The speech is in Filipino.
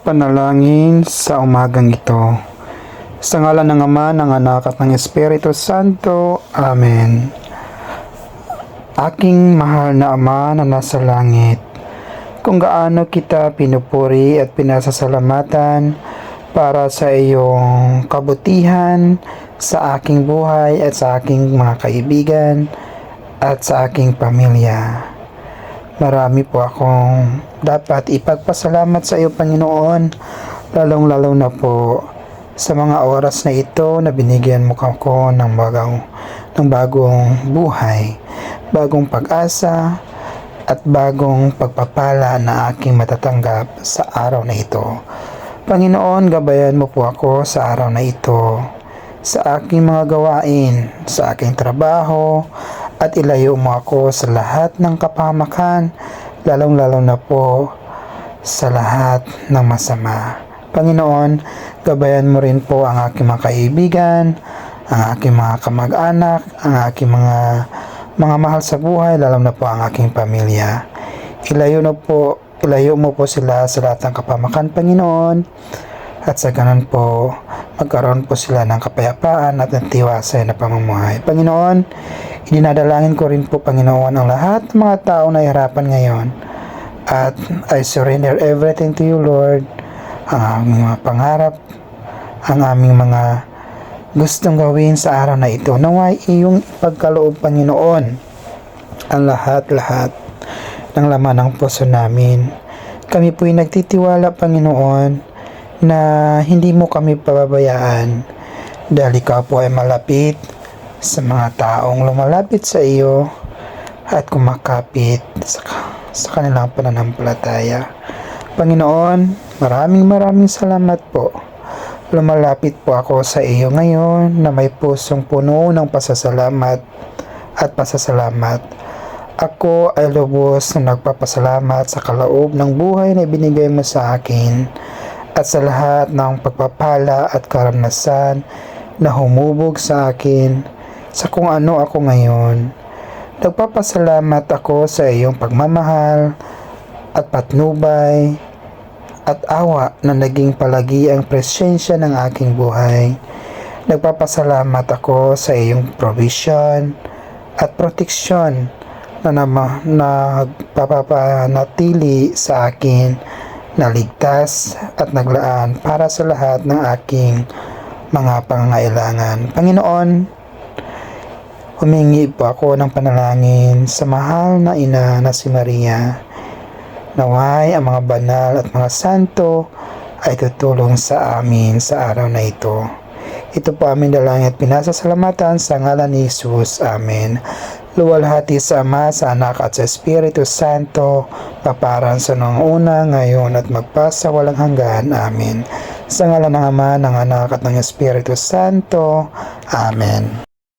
Panalangin sa umagang ito. Sa ngalan ng Ama, ng Anak at ng Espiritu Santo. Amen. Aking mahal na Ama na nasa langit, kung gaano kita pinupuri at pinasasalamatan para sa iyong kabutihan sa aking buhay at sa aking mga kaibigan at sa aking pamilya. Marami po akong dapat ipagpasalamat sa iyo, Panginoon, lalong-lalo na po sa mga oras na ito na binigyan mo ako ng bagong, ng bagong buhay, bagong pag-asa, at bagong pagpapala na aking matatanggap sa araw na ito. Panginoon, gabayan mo po ako sa araw na ito, sa aking mga gawain, sa aking trabaho, at ilayo mo ako sa lahat ng kapahamakan, lalong-lalo na po sa lahat ng masama. Panginoon, gabayan mo rin po ang aking mga kaibigan, ang aking mga kamag-anak, ang aking mga mga mahal sa buhay, lalo na po ang aking pamilya. Ilayo na po, ilayo mo po sila sa lahat ng kapamakan, Panginoon. At sa ganun po, magkaroon po sila ng kapayapaan at ng tiwasay na pamumuhay. Panginoon, Idinadalangin ko rin po, Panginoon, ang lahat ng mga tao na hirapan ngayon. At I surrender everything to you, Lord. Ang aming mga pangarap, ang aming mga gustong gawin sa araw na ito. Naway iyong ipagkaloob, Panginoon, ang lahat-lahat ng laman ng puso namin. Kami po'y nagtitiwala, Panginoon, na hindi mo kami pababayaan dahil ikaw po ay malapit sa mga taong lumalapit sa iyo at kumakapit sa, sa kanilang pananampalataya. Panginoon, maraming maraming salamat po. Lumalapit po ako sa iyo ngayon na may pusong puno ng pasasalamat at pasasalamat. Ako ay lubos na nagpapasalamat sa kaloob ng buhay na ibinigay mo sa akin at sa lahat ng pagpapala at karanasan na humubog sa akin sa kung ano ako ngayon. Nagpapasalamat ako sa iyong pagmamahal at patnubay at awa na naging palagi ang presensya ng aking buhay. Nagpapasalamat ako sa iyong provision at proteksyon na nagpapapanatili sa akin na ligtas at naglaan para sa lahat ng aking mga pangangailangan. Panginoon, Humingi po ako ng panalangin sa mahal na ina na si Maria. Naway ang mga banal at mga santo ay tutulong sa amin sa araw na ito. Ito po aming dalangin at pinasasalamatan sa ngalan ni Jesus. Amen. Luwalhati sa Ama, sa Anak at sa Espiritu Santo, paparan sa noong una, ngayon at magpasa walang hanggan. Amen. Sa ngalan ng Ama, ng Anak at ng Espiritu Santo. Amen.